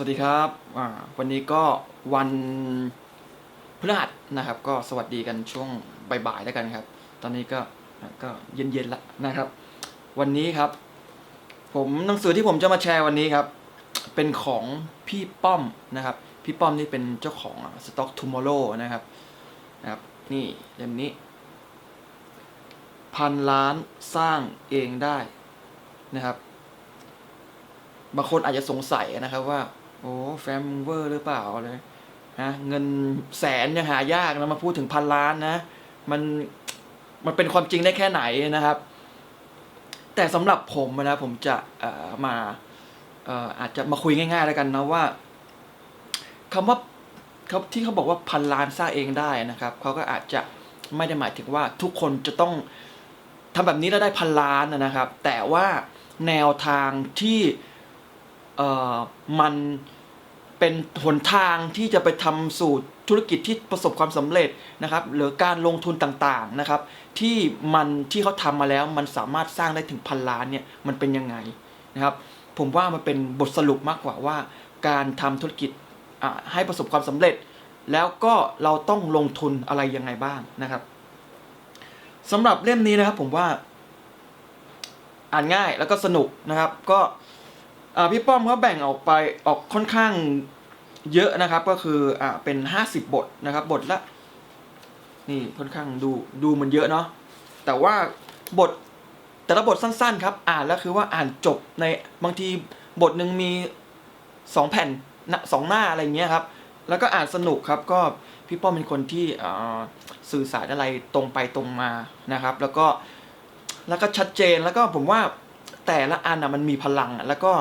วัสดีครับวันนี้ก็วันพฤหัสนะครับ ก็สวัสดีกันช่วงบ่ายๆแล้วกันครับ ตอนนี้ก็ก็เย็นๆละนะครับ วันนี้ครับ ผมหนังสือที่ผมจะมาแชร์วันนี้ครับ เป็นของพี่ป้อมนะครับ พี่ป้อมนี่เป็นเจ้าของ Stock Tomorrow นะครับนะครับ นี่เล่มนี้ พันล้านสร้างเองได้นะครับบางคนอาจจะสงสัยนะครับว่า โอ้แฟมเวอร์หรือเปล่าเลยฮะเงินแสนยังหายากนะมาพูดถึงพันล้านนะ มันมันเป็นความจริงได้แค่ไหนนะครับ แต่สำหรับผมนะผมจะมาเอ่ออาจจะมาคุยง่ายๆแล้วกันนะว่าคำว่าเขาที่เขาบอกว่าพันล้านสร้างเองได้นะครับเขาก็อาจจะไม่ได้หมายถึงว่าทุกคนจะต้องทำแบบนี้แล้วได้พันล้านนะครับ แต่ว่าแนวทางที่ เอ่อมันเป็นหนทางที่จะไปทำสู่ธุรกิจที่ประสบความสำเร็จนะครับ หรือการลงทุนต่างๆนะครับ ที่มันที่เขาทำมาแล้วมันสามารถสร้างได้ถึงพันล้านเนี่ยมันเป็นยังไงนะครับ ผมว่ามันเป็นบทสรุปมากกว่าว่า การทำธุรกิจให้ประสบความสำเร็จ แล้วก็เราต้องลงทุนอะไรยังไงบ้างนะครับสำหรับเล่มนี้นะครับผมว่า อ่านง่ายแล้วก็สนุกนะครับ ก็ พี่ป้อมเขาแบ่งออกไปออกค่อนข้างเยอะนะครับ ก็คืออ่าเป็น 50 บทนะครับ บทละ นี่ค่อนข้างดูดูมันเยอะเนาะแต่ว่าบทแต่ละบทสั้นๆ ครับ อ่านแล้วคือว่าอ่านจบในบางทีบทหนึ่งมีสองแผ่นนะสองหน้าอะไรเงี้ยครับ แล้วก็อ่านสนุกครับก็พี่ป้อมเป็นคนที่สื่อสารอะไรตรงไปตรงมานะครับ แล้วก็แล้วก็ชัดเจนแล้วก็ผมว่าแต่ละอันอะมันมีพลังแล้วก็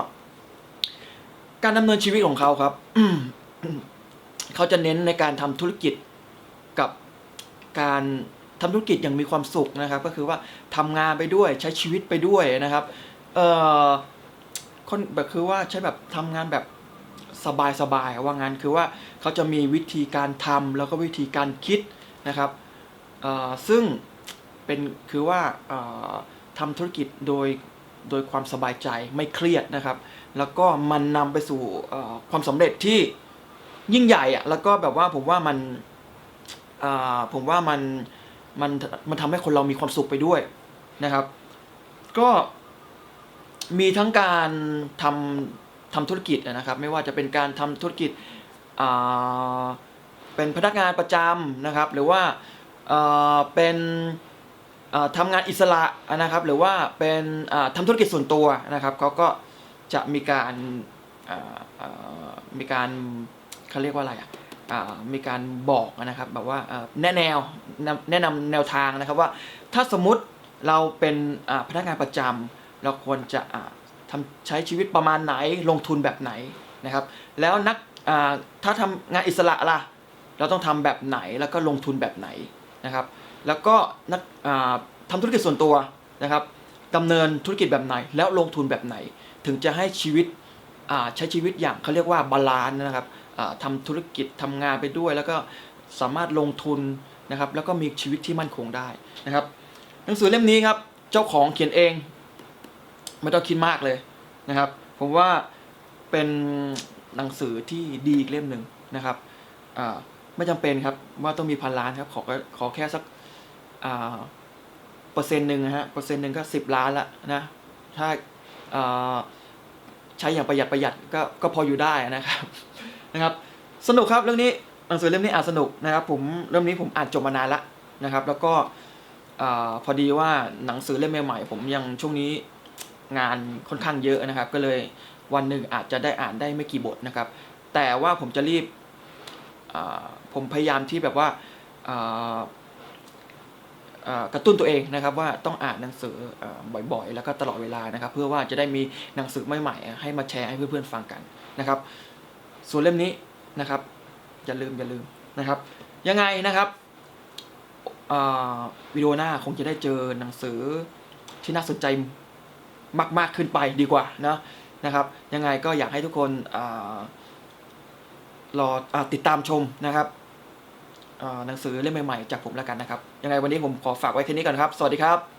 การดำเนินชีวิตของเขาครับเขาจะเน้นในการทำธุรกิจกับการทำธุรกิจอย่างมีความสุขนะครับ ก็คือว่าทำงานไปด้วยใช้ชีวิตไปด้วยนะครับ เอ่อคนแบบคือว่าใช้แบบทำงานแบบสบายๆว่างั้นคือว่าเขาจะมีวิธีการทำแล้วก็วิธีการคิดนะครับเอ่อซึ่งเป็นคือว่าเอ่อทำธุรกิจโดย โดยความสบายใจไม่เครียดนะครับ แล้วก็มันนำไปสู่ความสำเร็จที่ยิ่งใหญ่อะแล้วก็แบบว่าผมว่ามันผมว่ามันมันมันทำให้คนเรามีความสุขไปด้วยนะครับ ก็มีทั้งการทำทำธุรกิจนะครับ ไม่ว่าจะเป็นการทำธุรกิจเป็นพนักงานประจำนะครับ หรือว่าเป็น ทำงานอิสระนะครับ หรือว่าเป็นทำธุรกิจส่วนตัวนะครับเขาก็จะมีการมีการเขาเรียกว่าอะไรอะมีการบอกนะครับแบบว่าแนะแนวนำแนะนำแนวทางนะครับว่าถ้าสมมติเราเป็นพนักงานประจำเราควรจะอ่าทำใช้ชีวิตประมาณไหนลงทุนแบบไหนนะครับ แล้วนักถ้าทำงานอิสระล่ะเราต้องทำแบบไหนแล้วก็ลงทุนแบบไหนนะครับ แล้วก็นักทำธุรกิจส่วนตัวนะครับดำเนินธุรกิจแบบไหน แล้วลงทุนแบบไหน ถึงจะให้ชีวิตใช้ชีวิตอย่างเขาเรียกว่าบาลานซ์นะครับอ่าทำธุรกิจทำงานไปด้วย แล้วก็สามารถลงทุนนะครับ แล้วก็มีชีวิตที่มั่นคงได้นะครับ หนังสือเล่มนี้ครับเจ้าของเขียนเองไม่ต้องคิดมากเลยนะครับ ผมว่าเป็นหนังสือที่ดีอีกเล่มหนึ่งนะครับไม่จำเป็นครับว่าต้องมีพันล้านครับขอขอแค่สัก เปอร์เซ็นต์หนึ่งนะฮะเปอร์เซ็นต์หนึ่งก็สิบล้านละนะถ้าอ่าใช้อย่างประหยัดประหยัดก็ก็พออยู่ได้นะครับนะครับ สนุกครับเรื่องนี้หนังสือเล่มนี้อ่านสนุกนะครับ ผมเล่มนี้ผมอ่านจบมานานละนะครับ แล้วก็อาพอดีว่าหนังสือเล่มใหม่ๆผมยังช่วงนี้งานค่อนข้างเยอะนะครับ ก็เลยวันหนึ่งอาจจะได้อ่านได้ไม่กี่บทนะครับ แต่ว่าผมจะรีบอ่าผมพยายามที่แบบว่าอ่า กระตุ้นตัวเองนะครับว่าต้องอ่านหนังสืออบ่อยๆ แล้วก็ตลอดเวลานะครับ เพื่อว่าจะได้มีหนังสือใหม่ๆให้มาแชร์ให้เพื่อนๆฟังกันนะครับ ส่วนเล่มนี้นะครับ อย่าลืมอย่าลืมนะครับ ยังไงนะครับวิดีโอหน้าคงจะได้เจอหนังสือที่น่าสนใจมากๆขึ้นไปดีกว่านะนะครับ ยังไงก็อยากให้ทุกคนอรออติดตามชมนะครับ หนังสือเล่มใหม่ๆจากผมแล้วกันนะครับ ยังไงวันนี้ผมขอฝากไว้แค่นี้ก่อนครับ สวัสดีครับ